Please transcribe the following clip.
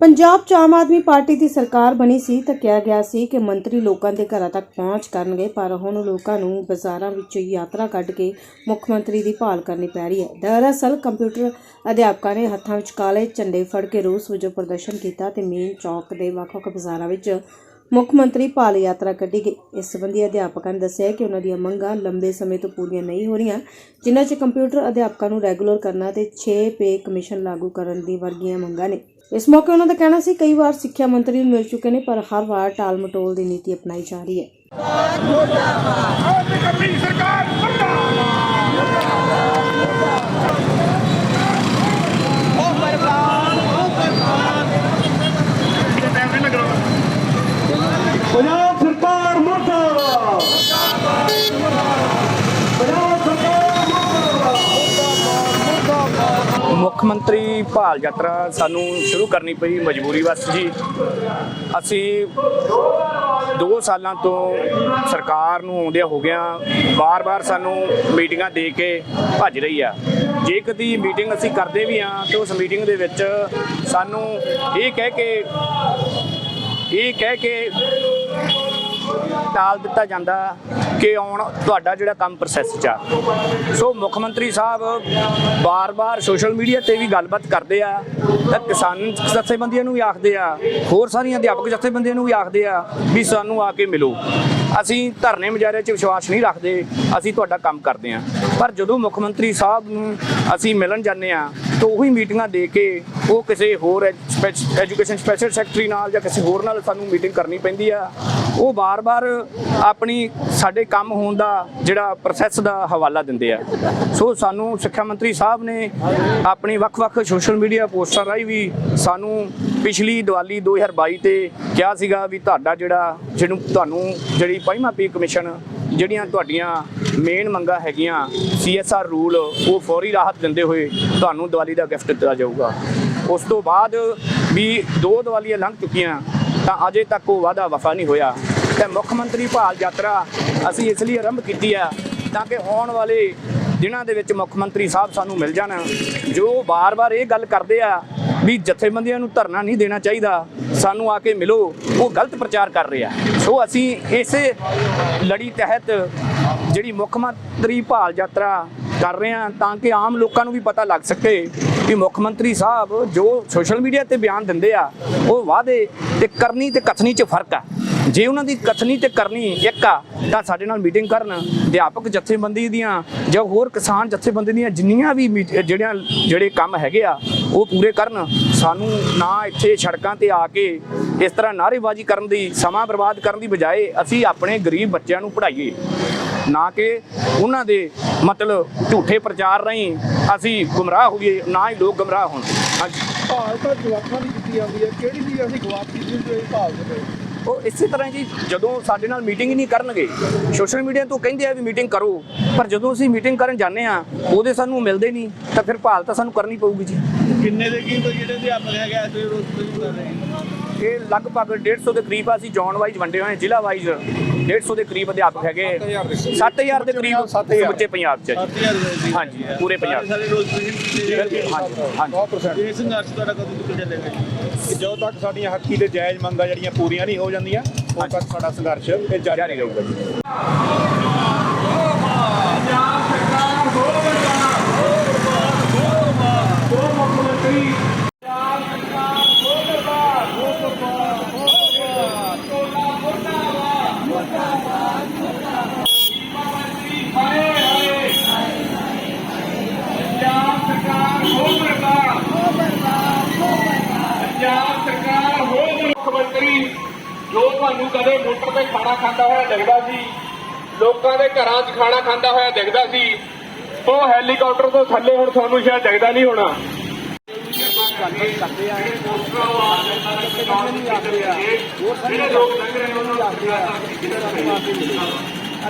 ਪੰਜਾਬ 'ਚ ਆਮ ਆਦਮੀ ਪਾਰਟੀ ਦੀ ਸਰਕਾਰ ਬਣੀ ਸੀ ਤਾਂ ਕਿਹਾ ਗਿਆ ਸੀ ਕਿ ਮੰਤਰੀ ਲੋਕਾਂ ਦੇ ਘਰਾਂ ਤੱਕ ਪਹੁੰਚ ਕਰਨਗੇ, ਪਰ ਹੁਣ ਲੋਕਾਂ ਨੂੰ ਬਾਜ਼ਾਰਾਂ ਵਿੱਚ ਯਾਤਰਾ ਕੱਢ ਕੇ ਮੁੱਖ ਮੰਤਰੀ ਦੀ ਭਾਲ ਕਰਨੀ ਪੈ ਰਹੀ ਹੈ। ਦਰਅਸਲ ਕੰਪਿਊਟਰ ਅਧਿਆਪਕਾਂ ਨੇ ਹੱਥਾਂ ਵਿੱਚ ਕਾਲੇ ਝੰਡੇ ਫੜ ਕੇ ਰੋਸ ਵਜੋਂ ਪ੍ਰਦਰਸ਼ਨ ਕੀਤਾ ਤੇ ਮੇਨ ਚੌਕ ਦੇ ਵੱਖ-ਵੱਖ ਬਾਜ਼ਾਰਾਂ ਵਿੱਚ ਮੁੱਖ ਮੰਤਰੀ ਭਾਲ ਯਾਤਰਾ ਕੱਢੀ ਗਈ। ਇਸ ਸੰਬੰਧੀ ਅਧਿਆਪਕਾਂ ਨੇ ਦੱਸਿਆ ਕਿ ਉਹਨਾਂ ਦੀਆਂ ਮੰਗਾਂ ਲੰਬੇ ਸਮੇਂ ਤੋਂ ਪੂਰੀਆਂ ਨਹੀਂ ਹੋ ਰਹੀਆਂ, ਜਿਨ੍ਹਾਂ 'ਚ ਕੰਪਿਊਟਰ ਅਧਿਆਪਕਾਂ ਨੂੰ ਰੈਗੂਲਰ ਕਰਨਾ ਤੇ 6 ਪੇ ਕਮਿਸ਼ਨ ਲਾਗੂ ਕਰਨ ਦੀ ਵਰਗੀਆਂ ਮੰਗਾਂ ਨੇ। ਇਸ ਮੌਕੇ ਉਹਨਾਂ ਦਾ ਕਹਿਣਾ ਸੀ, ਕਈ ਵਾਰ ਸਿੱਖਿਆ ਮੰਤਰੀ ਨੂੰ ਮਿਲ ਚੁੱਕੇ ਨੇ, ਪਰ ਹਰ ਵਾਰ ਟਾਲ ਮਟੋਲ ਦੀ ਨੀਤੀ ਅਪਣਾਈ ਜਾ ਰਹੀ ਹੈ। ਸਰਕਾਰ ਮੁਰਦਾਬਾਦ ਪੰਜਾਬ ਸਰਕਾਰ ਮੁਰਦਾਬਾਦ ਪੰਜਾਬ ਸਰਕਾਰ ਮੁਰਦਾਬਾਦ ਮੁੱਖ ਮੰਤਰੀ ਭਾਲ ਯਾਤਰਾ ਸਾਨੂੰ ਸ਼ੁਰੂ ਕਰਨੀ ਪਈ ਮਜਬੂਰੀ ਵਸ ਜੀ। ਅਸੀਂ 2 ਸਾਲਾਂ ਤੋਂ ਸਰਕਾਰ ਨੂੰ ਆਉਂਦਿਆਂ ਹੋ ਗਿਆ ਬਾਰ-ਬਾਰ ਸਾਨੂੰ ਮੀਟਿੰਗਾਂ ਦੇ ਕੇ ਭੱਜ ਰਹੀ ਆ। ਜੇ ਕਦੀ ਮੀਟਿੰਗ ਅਸੀਂ ਕਰਦੇ ਵੀ ਆ ਤੇ ਉਸ ਮੀਟਿੰਗ ਦੇ ਵਿੱਚ ਸਾਨੂੰ ਇਹ ਕਹਿ ਕੇ, ਇਹ ਕਹਿ ਕੇ ਟਾਲ ਦਿੱਤਾ ਜਾਂਦਾ ਕਿ ਆਉਣ ਤੁਹਾਡਾ ਜਿਹੜਾ ਕੰਮ ਪ੍ਰੋਸੈਸ 'ਚ ਆ। ਸੋ ਮੁੱਖ ਮੰਤਰੀ ਸਾਹਿਬ ਬਾਰ-ਬਾਰ ਸੋਸ਼ਲ ਮੀਡੀਆ ਤੇ ਵੀ ਗੱਲਬਾਤ ਕਰਦੇ ਆ। ਤਾਂ ਕਿਸਾਨ ਜਥੇਬੰਦੀਆਂ ਨੂੰ ਵੀ ਆਖਦੇ ਆ, ਹੋਰ ਸਾਰੀਆਂ ਅਧਿਆਪਕ ਜਥੇਬੰਦੀਆਂ ਨੂੰ ਵੀ ਆਖਦੇ ਆ ਵੀ ਸਾਨੂੰ ਆ ਕੇ ਮਿਲੋ। ਅਸੀਂ ਧਰਨੇ ਮੁਜ਼ਾਹਰੇ 'ਚ ਵਿਸ਼ਵਾਸ ਨਹੀਂ ਰੱਖਦੇ, ਅਸੀਂ ਤੁਹਾਡਾ ਕੰਮ ਕਰਦੇ ਆ। ਪਰ ਜਦੋਂ ਮੁੱਖ ਮੰਤਰੀ ਸਾਹਿਬ ਨੂੰ ਅਸੀਂ ਮਿਲਣ ਜਾਂਦੇ ਆ ਤਾਂ ਉਹੀ ਮੀਟਿੰਗਾਂ ਦੇ ਕੇ ਉਹ ਕਿਸੇ ਹੋਰ ਐਜੂਕੇਸ਼ਨ ਸਪੈਸ਼ਲ ਸੈਕਟਰੀ ਨਾਲ ਜਾਂ ਕਿਸੇ ਹੋਰ ਨਾਲ ਸਾਨੂੰ ਮੀਟਿੰਗ ਕਰਨੀ ਪੈਂਦੀ ਆ। ਉਹ ਬਾਰ-ਬਾਰ ਆਪਣੀ ਸਾਡੇ ਕੰਮ ਹੋਣ ਦਾ ਜਿਹੜਾ ਪ੍ਰੋਸੈਸ ਦਾ ਹਵਾਲਾ ਦਿੰਦੇ ਆ। ਸੋ ਸਾਨੂੰ ਸਿੱਖਿਆ ਮੰਤਰੀ ਸਾਹਿਬ ਨੇ ਆਪਣੀ ਵੱਖ-ਵੱਖ ਸੋਸ਼ਲ ਮੀਡੀਆ ਪੋਸਟਾਂ ਰਾਹੀਂ ਵੀ ਸਾਨੂੰ ਪਿਛਲੀ ਦੀਵਾਲੀ 2022 ਤੇ ਕਿਹਾ ਸੀਗਾ ਵੀ ਤੁਹਾਡਾ ਜਿਹੜਾ ਜਿਹਨੂੰ ਤੁਹਾਨੂੰ ਜਿਹੜੀ ਪੰਜਵਾਂ ਪੇ ਕਮਿਸ਼ਨ ਜਿਹੜੀਆਂ ਤੁਹਾਡੀਆਂ ਮੇਨ ਮੰਗਾਂ ਹੈਗੀਆਂ ਸੀਐਸਆਰ ਰੂਲ ਉਹ ਫੌਰੀ ਰਾਹਤ ਦਿੰਦੇ ਹੋਏ ਤੁਹਾਨੂੰ ਦੀਵਾਲੀ ਦਾ ਗਿਫਟ ਦਿੱਤਾ ਜਾਊਗਾ। ਉਸ ਤੋਂ ਬਾਅਦ ਵੀ ਦੋ ਦੀਵਾਲੀਆਂ ਲੰਘ ਚੁੱਕੀਆਂ, ਤਾਂ ਅਜੇ ਤੱਕ ਉਹ ਵਾਅਦਾ ਵਫਾ ਨਹੀਂ ਹੋਇਆ। ਤੇ ਮੁੱਖ ਮੰਤਰੀ ਭਾਲ ਯਾਤਰਾ ਅਸੀਂ ਇਸ ਲਈ ਆਰੰਭ ਕੀਤੀ ਆ, ਤਾਂ ਕਿ ਆਉਣ ਵਾਲੇ ਦਿਨਾਂ ਦੇ ਵਿੱਚ ਮੁੱਖ ਮੰਤਰੀ ਸਾਹਿਬ ਸਾਨੂੰ ਮਿਲ ਜਾਣ, ਜੋ ਵਾਰ ਵਾਰ ਇਹ ਗੱਲ ਕਰਦੇ ਆ ਵੀ ਜਥੇਬੰਦੀਆਂ ਨੂੰ ਧਰਨਾ ਨਹੀਂ ਦੇਣਾ ਚਾਹੀਦਾ। ਸਾਨੂੰ ਆ ਕੇ ਮਿਲੋ, ਉਹ ਗਲਤ ਪ੍ਰਚਾਰ ਕਰ ਰਿਹਾ। ਸੋ ਅਸੀਂ ਇਸੇ ਲੜੀ ਤਹਿਤ ਜਿਹੜੀ ਮੁੱਖ ਮੰਤਰੀ ਭਾਲ ਯਾਤਰਾ ਕਰ ਰਹੇ ਹਾਂ ਤਾਂ ਕਿ ਆਮ ਲੋਕਾਂ ਨੂੰ ਵੀ ਪਤਾ ਲੱਗ ਸਕੇ ਕਿ ਮੁੱਖ ਮੰਤਰੀ ਸਾਹਿਬ ਜੋ ਸੋਸ਼ਲ ਮੀਡੀਆ ਤੇ ਬਿਆਨ ਦਿੰਦੇ ਆ, ਉਹ ਵਾਅਦੇ ਤੇ ਕਰਨੀ ਤੇ ਕਥਨੀ 'ਚ ਫ਼ਰਕ ਆ। ਜੇ ਉਹਨਾਂ ਦੀ ਕਥਨੀ ਤੇ ਕਰਨੀ ਇੱਕ ਆ, ਤਾਂ ਸਾਡੇ ਨਾਲ ਮੀਟਿੰਗ ਕਰਨ ਅਧਿਆਪਕ ਜਥੇਬੰਦੀ ਦੀਆਂ ਜਾਂ ਹੋਰ ਕਿਸਾਨ ਜਥੇਬੰਦੀ ਦੀਆਂ ਜਿੰਨੀਆਂ ਵੀ ਮੀਟ- ਜਿਹੜੀਆਂ, ਜਿਹੜੇ ਕੰਮ ਹੈਗੇ ਆ, ਉਹ ਪੂਰੇ ਕਰਨ। ਸਾਨੂੰ ਨਾ ਇੱਥੇ ਸੜਕਾਂ ਤੇ ਆ ਕੇ ਇਸ ਤਰ੍ਹਾਂ ਨਾਅਰੇਬਾਜ਼ੀ ਕਰਨ ਦੀ, ਸਮਾਂ ਬਰਬਾਦ ਕਰਨ ਦੀ ਬਜਾਏ ਅਸੀਂ ਆਪਣੇ ਗਰੀਬ ਬੱਚਿਆਂ ਨੂੰ ਪੜ੍ਹਾਈਏ। ਨਾ ਕਿ ਉਹਨਾਂ ਦੇ ਮਤਲਬ ਝੂਠੇ ਪ੍ਰਚਾਰ ਰਾਹੀਂ ਅਸੀਂ ਗੁੰਮਰਾਹ ਹੋਈਏ, ਨਾ ਹੀ ਲੋਕ ਗੁੰਮਰਾਹ ਹੋਣ। ਹਾਂਜੀ। ਭਾਲ ਤਾਂ ਜਵਾਕਾਂ ਦੀ ਕੀਤੀ ਜਾਂਦੀ ਹੈ। ਕਿਹੜੀ ਚੀਜ਼ ਅਸੀਂ ਗਵਾਚ ਕੀਤੀ ਭਾਲ ਦੇ ਉਹ ਇਸੇ ਤਰ੍ਹਾਂ ਜੀ ਜਦੋਂ ਸਾਡੇ ਨਾਲ ਮੀਟਿੰਗ ਹੀ ਨਹੀਂ ਕਰਨਗੇ ਸੋਸ਼ਲ ਮੀਡੀਆ ਤੋਂ ਕਹਿੰਦੇ ਆ ਵੀ ਮੀਟਿੰਗ ਕਰੋ ਪਰ ਜਦੋਂ ਅਸੀਂ ਮੀਟਿੰਗ ਕਰਨ ਜਾਂਦੇ ਆ ਉਹਦੇ ਸਾਨੂੰ ਮਿਲਦੇ ਨਹੀਂ ਤਾਂ ਫਿਰ ਭਾਲ ਤਾਂ ਸਾਨੂੰ ਕਰਨੀ ਪਊਗੀ ਜੀ। ਕਿੰਨੇ ਦੇ ਕੀ ਜਿਹੜੇ ਅਧਿਆਪਕ ਹੈਗੇ ਇਸ ਵੇਲੇ ਰੋਸ ਪ੍ਰਦਰਸ਼ਨ ਕਰ ਰਹੇ ਇਹ ਲਗਭਗ 150 ਦੇ ਕਰੀਬ ਆ ਅਸੀਂ ਜ਼ੋਨ ਵਾਈਜ਼ ਵੰਡੇ ਹੋਏ ਜ਼ਿਲ੍ਹਾ ਵਾਈਜ਼ 150 ਦੇ ਕਰੀਬ ਅਧਿਆਪਕ ਹੈਗੇ। 7000 ਦੇ ਕਰੀਬ। ਬੱਚੇ ਪੰਜਾਬ 'ਚ ਆ ਜੀ। 7000 ਰੁਪਏ ਦੀ ਹਾਂਜੀ ਪੂਰੇ ਪੰਜਾਬ ਹਾਂਜੀ ਹਾਂਜੀ। ਇਹ ਸੰਘਰਸ਼ ਤੁਹਾਡਾ ਕਦੋਂ ਤੱਕ ਚੱਲੇਗਾ? ਜਦੋਂ ਤੱਕ ਸਾਡੀਆਂ ਹੱਕੀ ਤੇ ਜਾਇਜ਼ ਮੰਗਾਂ ਜਿਹੜੀਆਂ ਪੂਰੀਆਂ ਨਹੀਂ ਹੋ ਜਾਂਦੀਆਂ, ਉਦੋਂ ਤੱਕ ਸਾਡਾ ਸੰਘਰਸ਼ ਇਹ ਜਾਰੀ ਜਾਰੀ ਰਹੂਗਾ ਜੀ ਪੰਜਾਬ ਸਰਕਾਰ ਹੋ ਮਰਦਾ ਪੰਜਾਬ ਸਰਕਾਰ ਹੋ ਮੁੱਖ ਮੰਤਰੀ ਜੋ ਤੁਹਾਨੂੰ ਕਦੇ ਮੋਟਰ ਤੇ ਖਾਣਾ ਖਾਂਦਾ ਹੋਇਆ ਦਿਖਦਾ ਸੀ। ਲੋਕਾਂ ਦੇ ਘਰਾਂ 'ਚ ਖਾਣਾ ਖਾਂਦਾ ਹੋਇਆ ਦਿਖਦਾ ਸੀ। ਉਹ ਹੈਲੀਕਾਪਟਰ ਤੋਂ ਥੱਲੇ ਹੁਣ ਤੁਹਾਨੂੰ ਸ਼ਾਇਦ ਦਿਖਦਾ ਨਹੀਂ ਹੋਣਾ। ਜਿਹੜੇ ਲੋਕ ਲੰਘ ਰਹੇ ਉਹਨਾਂ ਨੂੰ